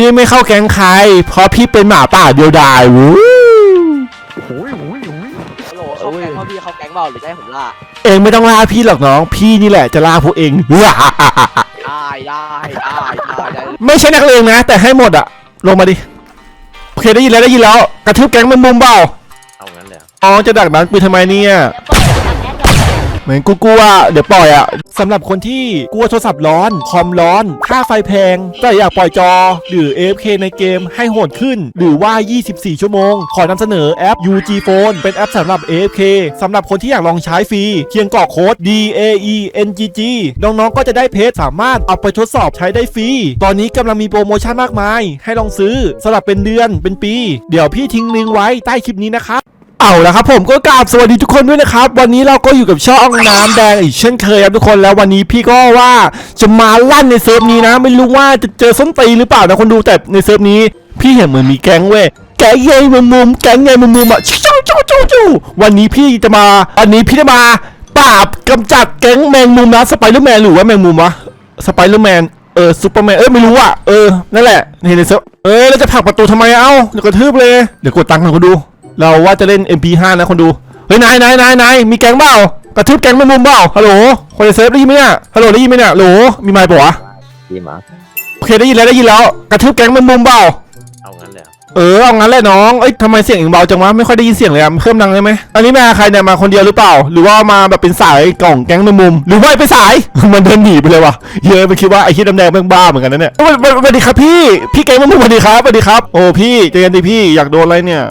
พี่ไม่เข้าแก๊งใคร เพราะพี่เป็นหมาป่าเดียวดายวู้โอ้ยโอ้ยโอ้ยฮัลโหลเขาแก๊งเขาพี่เขาแก๊งเบาหรือจะให้ผมล่าเองไม่ต้องล่าพี่หรอกน้อง พี่นี่แหละจะล่าพวกเอง ได้ได้ได้ได้ได้ไม่ใช่นักเลงนะ แต่ให้หมดอะลงมาดิโอเคได้ยินแล้วได้ยินแล้ว กระทืบแก๊งแมงมุมเปล่าเอางั้นเลยเหรออ๋อจะดักดันปืนทำไมเนี่ย เหมือนกูกลัวเดี๋ยวปล่อยอะสำหรับคนที่กลัวโทรศัพท์ร้อน คอมร้อน ค่าไฟแพงแต่อยากปล่อยจอ หรือ AFK ในเกมให้โหดขึ้น หรือว่า 24 ชั่วโมง ขอนำเสนอแอป UG Phone เป็นแอปสำหรับ AFK สำหรับคนที่อยากลองใช้ฟรีเพียงกรอกโค้ด D A E N G G น้องๆ ก็จะได้เพจสามารถเอาไปทดสอบใช้ได้ฟรี ตอนนี้กำลังมีโปรโมชั่นมากมาย ให้ลองซื้อสลับเป็นเดือนเป็นปี เดี๋ยวพี่ทิ้งลิงก์ไว้ใต้คลิปนี้นะครับ เอาละครับผมก็กราบสวัสดีทุกคนด้วยนะครับ วันนี้เราก็อยู่กับช่องน้ำแดงอีกเช่นเคยครับทุกคนแล้ววันนี้พี่ก็ว่าจะมาลั่นในเซิร์ฟนี้นะ ไม่รู้ว่าจะเจอส้นตีหรือเปล่านะคนดูแต่ในเซิร์ฟนี้ พี่เห็นเหมือนมีแก๊งเว้ยแก๊งใหญ่มุมมุมแก๊งใหญ่มุมมุมอะชู้ชู้ชู้ชู้วันนี้พี่จะมาวันนี้พี่จะมาปราบกำจัดแก๊งแมงมุมนะสไปเดอร์แมนหรือว่าแมงมุมวะสไปเดอร์แมนเออซูเปอร์แมนเออไม่รู้อะเออนั่นแหละนี่ในเซิร์ฟเออแล้วจะผลักประตูทำไมเอ้าเดี๋ยวกระทืบเลยเดี๋ยวกดตังค์กันคนดู เราว่าจะเล่น MP5 นะคนดู เฮ้ยนายนายนายนายมีแก๊งเปล่ากระทืบแก๊งแมงมุมเปล่าฮัลโหลคนในเซิร์ฟได้ยินไหมเนี่ยฮัลโหลได้ยินไหมเนี่ยโหลมีไมค์ปะวะดีมาโอเคได้ยินแล้วได้ยินแล้ว กระทืบแก๊งแมงมุมเปล่าเอางั้นเลยเหรอเออเอางั้นแหละน้องเอ้ยทำไมเสียงเองเบาจังวะไม่ค่อยได้ยินเสียงเลยอะเพิ่มดังได้ไหมอันนี้มาใครเนี่ยมาคนเดียวหรือเปล่า หรือว่ามาแบบเป็นสายกล่องแก๊งแมงมุมหรือว่าเป็นสาย มันเดินหนีไปเลยว่ะเยอะไปคิดว่าไอ้คิดดำแดงแม่งบ้าเหมือนกันนะเนี่ยสวัสดีสวัสดีครับพี่พี่แก๊งแมงมุมสวัสดีครับสวัสดีครับโอ้พี่เจอกันดีพี่อยากโดนอะไรเนี่ย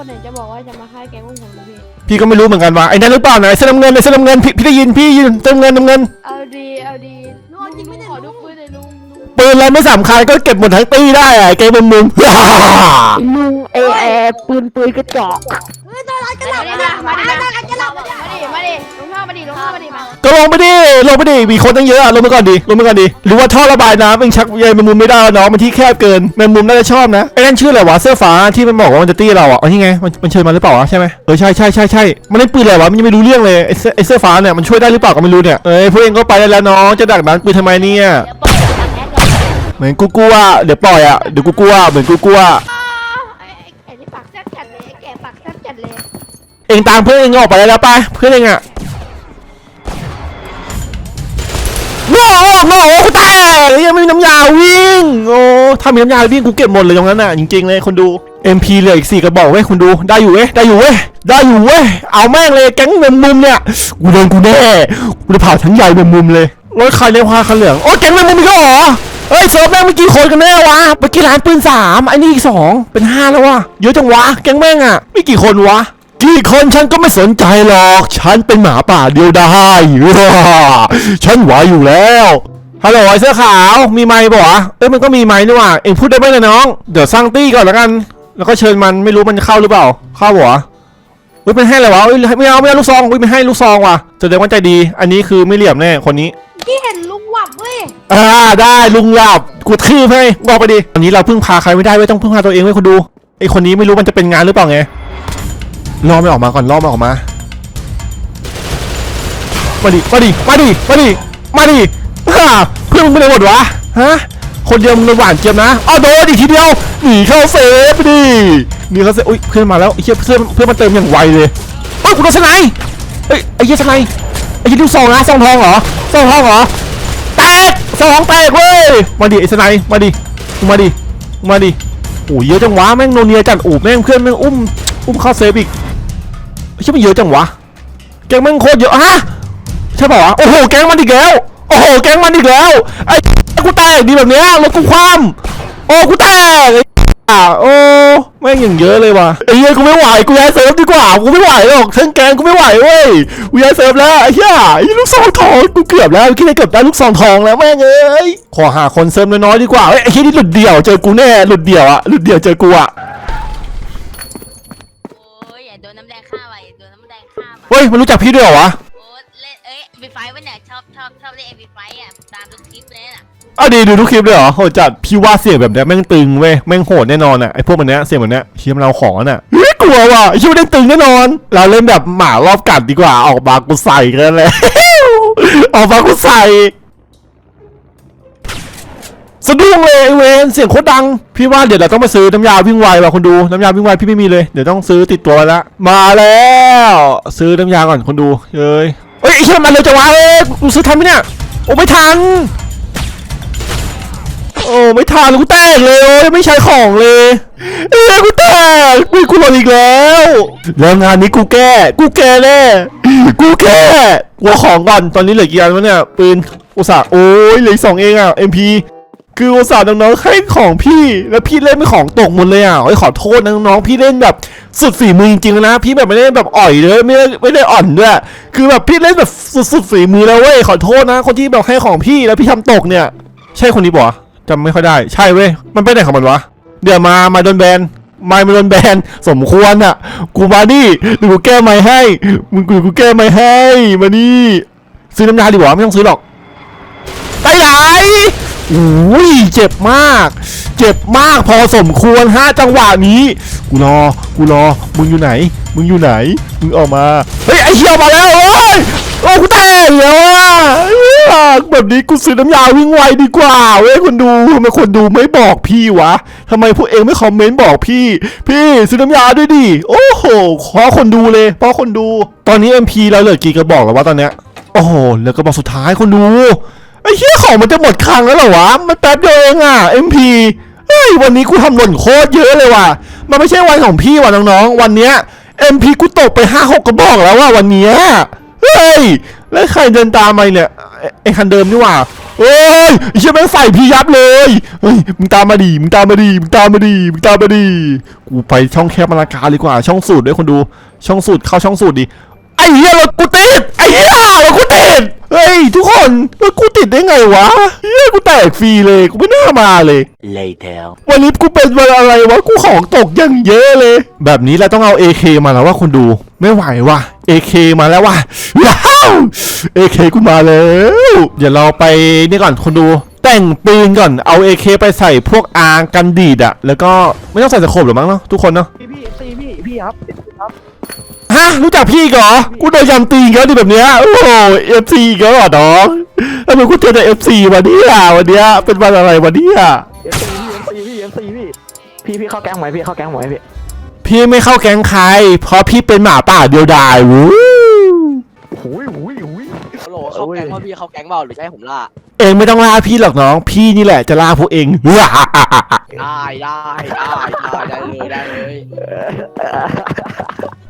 คนไหนจะบอกว่าจะมาฆ่าแกงพวกผมนะพี่ พี่ก็ไม่รู้เหมือนกันว่าไอ้นั่นหรือเปล่าไหนเสื้อน้ำเงินเลยเสื้อน้ำเงินพี่พี่ได้ยินพี่ยืนเสื้อน้ำเงินน้ำเงินเอาดีเอาดีลุงจริงไม่ได้ขอดูปืนเลยลุงลุงปืนอะไรไม่สำคัญก็เก็บหมดทั้งตีได้อะไอ้เกมมุมมุมลุงเอเอปืนปืนกระจอกมาดิมาดิมาดิมาดิมาดิลุงเข้ามาดิ ก็ลงไปดิลงไปดิมีคนตั้งเยอะอะลงไปก่อนดิลงไปก่อนดิหรือว่าท่อระบายน้ำเป็นชักใยแมงมุมไม่ได้แล้วน้องมันที่แคบเกินแมงมุมน่าจะชอบนะไอ้นั่นชื่ออะไรวะเสื้อฟ้าที่มันบอกว่ามันจะตีเราอะอ๋อนี่ไงมันมันเชิญมาหรือเปล่าวะใช่ไหมเออใช่ใช่ใช่ใช่มันเล่นปืนอะไรวะมันยังไม่รู้เรื่องเลยไอ้เสื้อไอ้เสื้อฟ้าเนี่ยมันช่วยได้หรือเปล่าก็ไม่รู้เนี่ยเอ้ยพวกเองก็ไปได้แล้วน้องจะดักดันปืนทำไมเนี่ยเหมือนกูกลัวเดี๋ยวปล่อยอะเดี๋ยวกูกลัวเหมือนกูกลัวไอ้ไอ้นี่ปากแซ่บจัดเลยแกปากแซ่บจัดเลยเองตามเพื่อนเองออกไปได้แล้วไปเพื่อนเองอะ โง่โง่กูตายยังไม่มีน้ำยาวิ่งโอ้ถ้ามีน้ำยาวิ่งกูเก็บหมดเลยตรงนั้นน่ะจริงๆเลยคนดู MP เหลืออีกสี่กระบอกเว้ยคุณดูได้อยู่เว้ยได้อยู่เว้ยได้อยู่เว้ยเอาแม่งเลยแก๊งเมมมุมเนี่ยกูโดนกูแน่กูจะเผาทั้งใหญ่เมมมุมเลยรถใครเนี่ยพาคันเหลืองโอ้แก๊งเมมมุมอีกแล้วเหรอเฮ้ยเซิร์ฟแม่งเมื่อกี้คนกันแน่วะเมื่อกี้ร้านปืนสามไอ้นี่อีกสองเป็นห้าแล้ววะเยอะจังวะแก๊งแม่งอะไม่กี่คนวะ กี่คนฉันก็ไม่สนใจหรอก ฉันเป็นหมาป่าเดียวได้ฉันไหวอยู่แล้วฮัลโหลไอ้เสื้อขาวมีไมค์ปะวะเอ้ยมันก็มีไมค์นี่หว่าเอ็งพูดได้ไหมนะน้อง เดี๋ยวสร้างตี้ก่อนแล้วกัน แล้วก็เชิญมันไม่รู้มันจะเข้าหรือเปล่า เข้าปะวะเฮ้ยมันให้อะไรวะเอ้ยไม่เอาไม่เอาลูกซองเฮ้ยมันให้ลูกซองว่ะแสดงว่าใจดี อันนี้คือไม่เหลี่ยมแน่คนนี้ที่เห็นลุงหวับเว้ยอ่าได้ลุงหลับกูทืบให้บอกไปดิอันนี้เราพึ่งพาใครไม่ได้เว้ยต้องพึ่งพาตัวเองเว้ยคุณดูไอคนนี้ไม่รู้มันจะเป็นงานหรือเปล่าไง รอไมันออกมาก่อนรอมันออกมา มาดิ มาดิ มาดิ มาดิ มาดิฮ่าเพื่อนมึงไปไหนหมดวะ ฮะ คนเดียวมึงหวานเจี๊ยบนะอ้าวโดนอีกทีเดียว หนีเข้าเซฟดิหนีเข้าเซฟอุ้ยเพื่อนมาแล้วไอ้เหี้ยเพื่อนเพื่อนมาเติมอย่างไวเลยเอ้ยกูโดนสไนเอ้ยไอ้เหี้ยสไนไอ้เหี้ยดูซองนะซองทองเหรอซองทองเหรอ แตกสองแตกเว้ย มาดิไอ้สไนมาดิ มาดิมึงมาดิโอ้ยเยอะจังวะแม่งโนเนียจัดโอ้แม่งเพื่อนแม่งอุ้มอุ้มเข้าเซฟอีก ใช่ไหมนเยอะจังวะ แก๊งม่งโคตรเยอะฮะใช่ป่าวะโอ้โหแก๊งมันอีกแล้ว โอ้โหแก๊งมันอีกแล้ว ไอ้กูแตกดีแบบเนี้ยรถกูคว่ำโอ้กูแตกไอ้อะโอ้แม่งอย่างเยอะเลยว่ะไอ้เหี้ยกูไม่ไหวกูย้ายเซิร์ฟดีกว่ากูไม่ไหวหรอกทั้งแกงกูไม่ไหวเว้ยกูย้ายเซิร์ฟแล้วไอ้เหี้ยไอ้ลูกซองทองกูเกือบแล้วคิดได้เกือบได้ลูกซองทองแล้วแม่งเอ้ยขอหาคนเซิร์ฟน้อยๆดีกว่าไอ้เหี้ยนี่หลุดเดี่ยวเจอกูแน่หลุดเดี่ยวอะหลุดเดี่ยวเจอกูอะ เฮ้ยมันรู้จักพี่ด้วยเหรอวะโอ้เล่นเอ้ยบีไฟวันเนี่ยชอบชอบชอบเล่นเอ็มบีไฟอะตามทุกคลิปเลยน่ะอ้าวดีดูทุกคลิปเลยเหรอโหดจัดพี่ว่าเสียงแบบเนี้ยแม่งตึงเว้ยแม่งโหดแน่นอนอะไอ้พวกมันเนี้ยเสียงแบบเนี้ยเชี่ยมนเราของน่ะเฮ้ยกลัวว่ะไอ้เชี่ยมันเล่นตึงแน่นอน เราเล่นแบบหมารอบกัดดีกว่าออกมากูใส่กันเลย ออกมากูใส่ สะดุ้งเลยไอเวนเสียงโคตรดัง พี่ว่าเดี๋ยวเราต้องไปซื้อน้ำยาวิ่งไวว่ะคนดูน้ำยาวิ่งไวพี่ไม่มีเลยเดี๋ยวต้องซื้อติดตัวไว้ละมาแล้ว ซื้อน้ำยาก่อนคนดูเอ้ยเอ้ยไอ้เชี่ยมันเร็วจังวะเอ้ยกูซื้อทันไหมเนี่ยโอ้ไม่ทันโอ้ไม่ทันกูแตกเลยโอ้ยไม่ใช้ของเลยเอ้ยกูแตกกูกูหล่นอีกแล้วแล้วงานนี้กูแก้กูแก้แน่กูแก้กลัวของก่อนตอนนี้เหลือกี่อันวะเนี่ยปืนอุตส่าห์โอ้ยเหลือสองเองอะ MP คืออุตส่าห์น้องๆให้ของพี่แล้วพี่เล่นไม่ของตกหมดเลยอะโอ้ยขอโทษนะน้องๆพี่เล่นแบบสุดฝีมือจริงๆนะ พี่แบบไม่ได้แบบอ่อยเลยไม่ได้ไม่ได้อ่อนด้วย คือแบบพี่เล่นแบบสุดๆฝีมือแล้วเว้ยขอโทษนะ คนที่แบบให้ของพี่แล้วพี่ทำตกเนี่ย ใช่คนนี้ปะวะจำไม่ค่อยได้ ใช่เว้ยมันไปไหนของมันวะเดี๋ยวมามาโดนแบนไม่มาโดนแบนสมควรอะ กูมานี่เดี๋ยวกูแก้ไม้ให้มึงกูกูแก้ไม้ให้มานี่ซื้อน้ำยาดีกว่าไม่ต้องซื้อหรอกไปไหน อุ้ยเจ็บมาก เจ็บมากพอสมควรฮะจังหวะนี้กูรอกูรอมึงอยู่ไหน มึงอยู่ไหนมึงออกมาเฮ้ยไอ้เหี้ยมาแล้วเฮ้ยโอ้กูแตกแล้วอะแบบนี้กูซื้อน้ำยาวิ่งไวดีกว่าเว้ยคนดูทำไมคนดูไม่บอกพี่วะทำไมพวกเองไม่คอมเมนต์บอกพี่ พี่ซื้อน้ำยาด้วยดิโอ้โหขอคนดูเลยเพราะคนดู ตอนนี้ MP เราเหลือกี่กระบอกแล้ววะตอนเนี้ยโอ้โหเหลือกระบอกสุดท้ายคนดู ไอ้เหี้ยของมันจะหมดคลังแล้วเหรอวะ มันแป๊บเดียวเองอะ MP เฮ้ยวันนี้กูทำหล่นโคตรเยอะเลยว่ะ มันไม่ใช่วันของพี่ว่ะน้องๆ วันเนี้ย MP กูตกไปห้าหกกระบอกแล้วว่ะวันเนี้ย เฮ้ย แล้วใครเดินตามมาเนี่ยไอ้ไอ้คันเดิมนี่ว่าเฮ้ยไอ้เชี่ยแม่งใส่พี่ยับเลยเฮ้ยมึงตามมาดีมึงตามมาดีมึงตามมาดีมึงตามมาดีกูไปช่องแคบมาลากาดีกว่า ช่องสูตรด้วยคนดู ช่องสูตรเข้าช่องสูตรดิ ไอ้เหี้ยรถกูติดไอ้เหี้ยรถกูติดเฮ้ยทุกคนรถกูติดได้ไงวะเฮ้ยกูแตกฟรีเลยกูไม่น่ามาเลย later วันนี้กูเป็นวันอะไรวะกูของตกอย่างเยอะเลย แบบนี้เราต้องเอา AK มาแล้วว่าคุณดูไม่ไหวว่ะ AK มาแล้วว่ะว้าว AK กูมาแล้วเดี๋ยวเราไปนี่ก่อนคนดู แต่งปืนก่อนเอา AK ไปใส่พวกอางกันดีดอะแล้วก็ไม่ต้องใส่สโคปหรอมั้งเนาะทุกคนเนาะพี่พี่ตีพี่พี่ครับครับ ฮะรู้จักพี่อีกเหรอ กูโดนยำตีอีกแล้วดิแบบเนี้ย โอ้โห FC อีกแล้วเหรอน้องทำไมกูเจอแต่ FC วันนี้อะวันเนี้ยเป็นวันอะไรวันนี้อะเอฟซีพี่เอฟซีพี่เอฟซีพี่พี่พี่เข้าแก๊งไหมพี่เข้าแก๊งไหมพี่พี่ไม่เข้าแก๊งใคร เพราะพี่เป็นหมาป่าเดียวดายวู้หุยหุยหุยฮัลโหลเข้าแก๊งว่าพี่เข้าแก๊งเปล่าหรือจะให้ผมล่า เองไม่ต้องล่าพี่หรอกน้อง พี่นี่แหละจะล่าพวกเอง ได้ได้ได้ได้ได้เลยได้เลย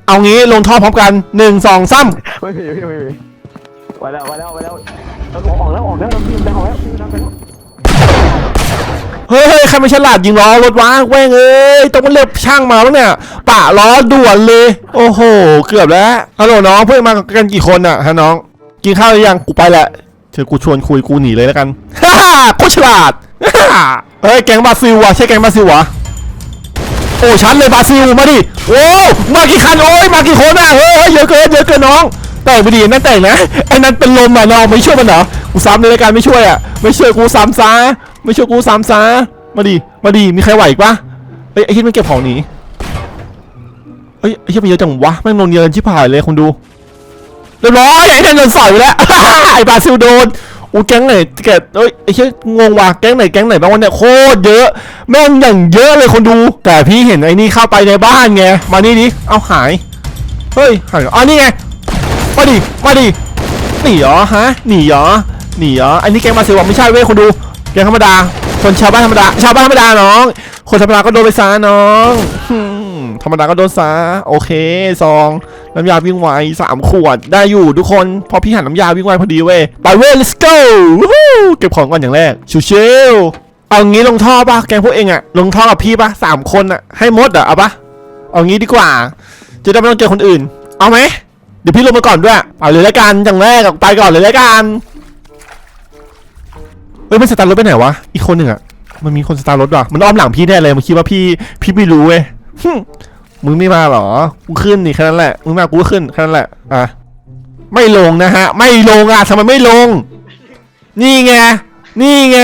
เอางี้ลงท่อพร้อมกันหนึ่งสองสามไม่มีพี่ไม่มีไปแล้วไปแล้วไปแล้วออกแล้วออกแล้วพี่น้ออกแล้วพี่น้ไปแล้วเฮ้ยเฮ้ยใครไม่ฉลาดยิงล้อรถวะแว่งเอ้ยต้องมาเรียกช่างมาแล้วเนี่ยป่าล้อด่วนเลย โอ้โห เกือบแล้วฮัลโหลน้องเพื่อนมากันกี่คนอะฮะน้อง กินข้าวหรือยังกูไปแหละ เดี๋ยวกูชวนคุยกูหนีเลยแล้วกันฮ่าฮ่าโคตรฉลาดฮ่าฮ่าเฮ้ยแก๊งบราซิลวะใช่แก๊งบราซิลวะโอ้ชันเลยบราซิลมาดิโอ้มากี่คันโอ้ยมากี่คนอะเฮ้ยเฮ้ยเยอะเกินเยอะเกินน้อง แต่งไปดีนั่นแต่งนะไอ้นั่นเป็นลมอะน้องไม่ช่วยมันเหรอกูซ้ำเลยละกันไม่ช่วยอะไม่ช่วยกูซ้ำซะไม่ช่วยกูซ้ำซะมาดิมาดิมีใครไหวอีกปะเฮ้ยไอ้ที่มันเก็บของหนีเฮ้ยไอ้ที่มันเยอะจังวะแม่งนนเยินชิบหายเลยคนดู เรียบร้อยไอ้นั่นโดนสอยไปแล้ว ไอ้บาซิลโดนอู้แก๊งไหนแกเอ้ยไอ้เชี่ยงงว่ะแก๊งไหนแก๊งไหนบ้างวะเนี่ยโคตรเยอะ แม่งอย่างเยอะเลยคนดู แต่พี่เห็นไอ้นี่เข้าไปในบ้านไงมานี่ดิเอาหายเฮ้ยหายอ๋อนี่ไงมาดิมาดิหนีเหรอฮะหนีเหรอหนีเหรออันนี้แก๊งบราซิลวะไม่ใช่เว้ยคนดูแก๊งธรรมดา คนชาวบ้านธรรมดา ชาวบ้านธรรมดาน้อง คนธรรมดาก็โดนไปซะน้องธรรมดาก็โดนซะโอเคซองน้ำยาวิ่งไวสามขวดได้อยู่ทุกคน พอพี่หันน้ำยาวิ่งไวพอดีเว้ยไปเว้ย let's go เก็บของก่อนอย่างแรกชิวๆเอางี้ลงท่อปะแกงพวกเองอะลงท่อกับพี่ปะสามคนอะให้มดอะเอาปะเอางี้ดีกว่า จะได้ไม่ต้องเจอคนอื่น เอาไหมเดี๋ยวพี่ลงมาก่อนด้วยเอาเลยละกันอย่างแรกอะไปก่อนเลยละกัน เฮ้ยมันสตาร์รถไปไหนวะ อีกคนหนึ่งอะมันมีคนสตาร์รถว่ะ มันอ้อมหลังพี่แน่เลย มันคิดว่าพี่พี่ไม่รู้เว้ยหึมึงไม่มาเหรอ กูขึ้นนี่แค่นั้นแหละ มึงมากูก็ขึ้นแค่นั้นแหละ อะ ไม่ลงนะฮะ ไม่ลงอะทำไมไม่ลง นี่ไง นี่ไง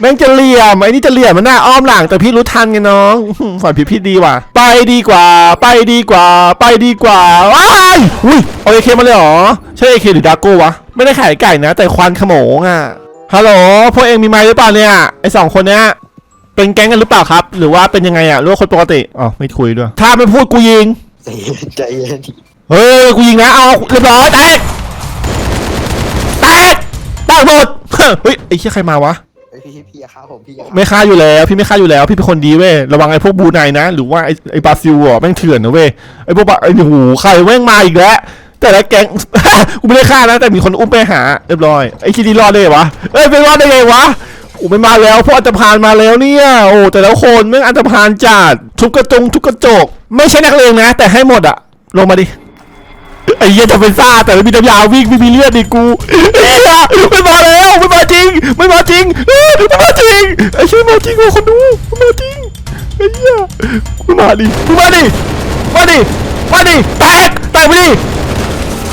แม่งจะเหลี่ยม ไอ้นี่จะเหลี่ยมมันหน้าอ้อมหลังแต่พี่รู้ทันไงน้องอื้อหือฝ่ายผิดพี่ดีว่ะ ไปดีกว่า ไปดีกว่า ไปดีกว่าว้ายอุ้ยเอาเอเคมาเลยเหรอ ใช่เอเคหรือดาโก้วะ ไม่ได้ขายไก่นะ แต่ควันขโมงอะ ฮัลโหล พวกเองมีไม้หรือเปล่าเนี่ย ไอสองคนเนี้ย เป็นแก๊งกันหรือเปล่าครับ หรือว่าเป็นยังไงอะหรือว่าคนปกติ อ๋อ ไม่คุยด้วย ถ้าไม่พูดกูยิง ใจเย็นใจเย็นเฮ้ย กูยิงนะ เอาเรียบร้อยแตก แตก แตกหมด เฮ้ย ไอ้เชี่ยใครมาวะเฮ้ยพี่พี่อย่าฆ่าผมพี่อย่าฆ่าไม่ฆ่าอยู่แล้ว พี่ไม่ฆ่าอยู่แล้ว พี่เป็นคนดีเว้ย ระวังไอ้พวกบรูไนนะ หรือว่าไอ้ไอ้บราซิลอะแม่งเถื่อนนะเว้ย ไอ้พวกบราไอ้หูใครแม่งมาอีกแล้ว แต่ละแก๊ง กูไม่ได้ฆ่านะ แต่มีคนอุ้มไปหาเรียบร้อย ไอ้คิดดีรอดได้ไงวะ เอ้ยไปรอดได้ไงวะโอ้ไม่มาแล้วเพวกอันตรพานมาแล้วเนี่ย โอ้แต่ละคนแม่งอันตรพานจัดทุบกระจงทุบกระจก ไม่ใช่นักเลงนะ แต่ให้หมดอะลงมาดิไอ้เหี้ยจะเป็นซ่าแต่ไม่มีน้ำยาวิ่งไม่มีเลือดดิกูเอ้ยไม่มาแล้วไม่มาจริงไม่มาจริงไม่มาจริงไอ้เชี่ยมาจริงว่ะคนดูไม่มาจริงไอ้เหี้ยกูมาดิกูมาดิมาดิมาดิแตกแตกไปดิ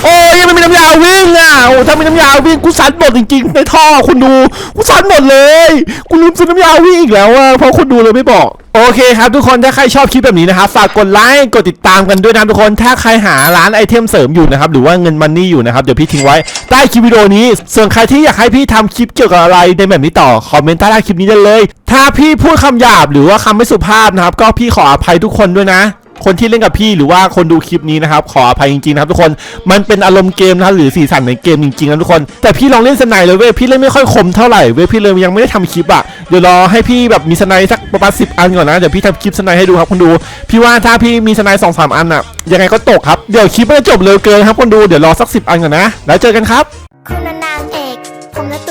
โอ้ยยังไม่มีน้ำยาวิ่งอะโอ้ถ้ามีน้ำยาวิ่งกูซัดหมดจริงๆในท่อคุณดูกูซัดหมดเลยกูลืมซื้อน้ำยาวิ่งอีกแล้วอะเพราะคนดูเลยไม่บอกโอเคครับทุกคนถ้าใครชอบคลิปแบบนี้นะครับฝากกดไลค์กดติดตามกันด้วยนะทุกคนถ้าใครหาร้านไอเทมเสริมอยู่นะครับหรือว่าเงินมันนี่อยู่นะครับเดี๋ยวพี่ทิ้งไว้ใต้คลิปวิดีโอนี้ ส่วนใครที่อยากให้พี่ทำคลิปเกี่ยวกับอะไรในแบบนี้ต่อคอมเมนต์ใต้คลิปนี้ได้เลย ถ้าพี่พูดคำหยาบหรือว่าคำไม่สุภาพนะครับก็พี่ขออภัยทุกคนด้วยนะ คนที่เล่นกับพี่หรือว่าคนดูคลิปนี้นะครับขออภัยจริงๆนะครับทุกคนมันเป็นอารมณ์เกมนะครับหรือสีสันในเกมจริงๆนะทุกคน แต่พี่ลองเล่นสไนเลยเว้ยพี่เล่นไม่ค่อยคมเท่าไหร่เว้ยพี่เลยยังไม่ได้ทำคลิปอะเดี๋ยวรอให้พี่แบบมีสไนสักประมาณสิอันก่อนนะเดี๋ยวพี่ทำคลิปสไนให้ดูครับคนดู พี่ว่าถ้าพี่มีสไนสองสามอันอะยังไงก็ตกครับเดี๋ยวคลิปไม่จบเร็วเกินครับคนดูเดี๋ยวรอสักสิบอันก่อนนะแล้วเจอกันครับคุณนางเอกผมน่ะตัว